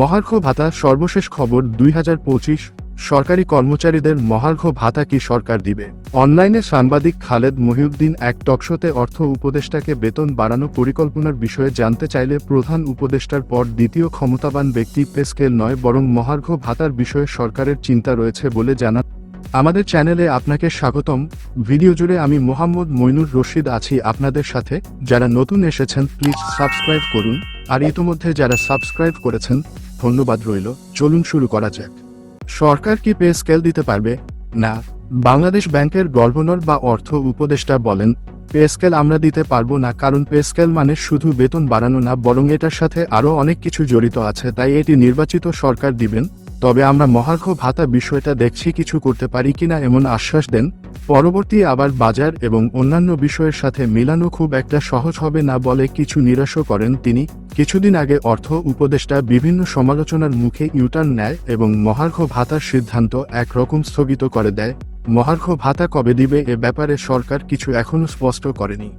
মহার্ঘ ভাতা সর্বশেষ খবর দুই হাজার পঁচিশ। সরকারি কর্মচারীদের মহার্ঘ ভাতা কি সরকার দিবে? অনলাইনে সাংবাদিক খালেদ মহিউদ্দিন এক টকশোতে অর্থ উপদেষ্টাকে বেতন বাড়ানো পরিকল্পনার বিষয়ে জানতে চাইলে প্রধান উপদেষ্টার পর দ্বিতীয় ক্ষমতাবান ব্যক্তি পেস্কেল নয়, বরং মহার্ঘ ভাতার বিষয়ে সরকারের চিন্তা রয়েছে বলে জানান আমাদের চ্যানেলে আপনাকে স্বাগতম। ভিডিও জুড়ে আমি মোহাম্মদ মইনুর রশিদ আছি আপনাদের সাথে। যারা নতুন এসেছেন, প্লিজ সাবস্ক্রাইব করুন। আর ইতোমধ্যে যারা সাবস্ক্রাইব করেছেন ধন্যবাদ রইল। চলুন শুরু করা যাক। সরকার কি পে স্কেল দিতে পারবে? না। বাংলাদেশ ব্যাংকের গভর্নর বা অর্থ উপদেষ্টা বলেন, পে স্কেল আমরা দিতে পারব না কারণ পে স্কেল মানে শুধু বেতন বাড়ানো না, বরং এটার সাথে আরও অনেক কিছু জড়িত আছে, তাই এটি নির্বাচিত সরকার দিবেন। তবে আমরা মহার্ঘ ভাতা বিষয়টা দেখছি, কিছু করতে পারি কিনা এমন আশ্বাস দেন পরবর্তী আবার বাজার এবং অন্যান্য বিষয়ের সাথে মিলানো খুব একটা সহজ হবে না বলে কিছু নিরাশও করেন তিনি। কিছুদিন আগে অর্থ উপদেষ্টা বিভিন্ন সমালোচনার মুখে ইউটার্ন নেয় এবং মহার্ঘ ভাতার সিদ্ধান্ত একরকম স্থগিত করে দেয়। মহার্ঘ ভাতা কবে দিবে এ ব্যাপারে সরকার কিছু এখনও স্পষ্ট করেনি।